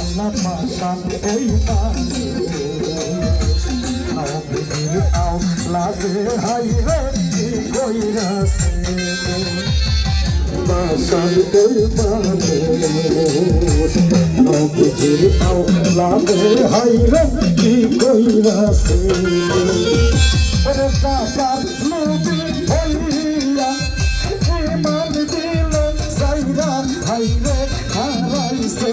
আল্লাহ পাশান ওই নবীর আও লাগে হাই রে কইরাছে পাশান ওই নবীর আও লাগে হাই রে কি কইরাছে ওরে কাকার নবী হইয়া ইমান দিল সাইরা হাইরে হারাইছে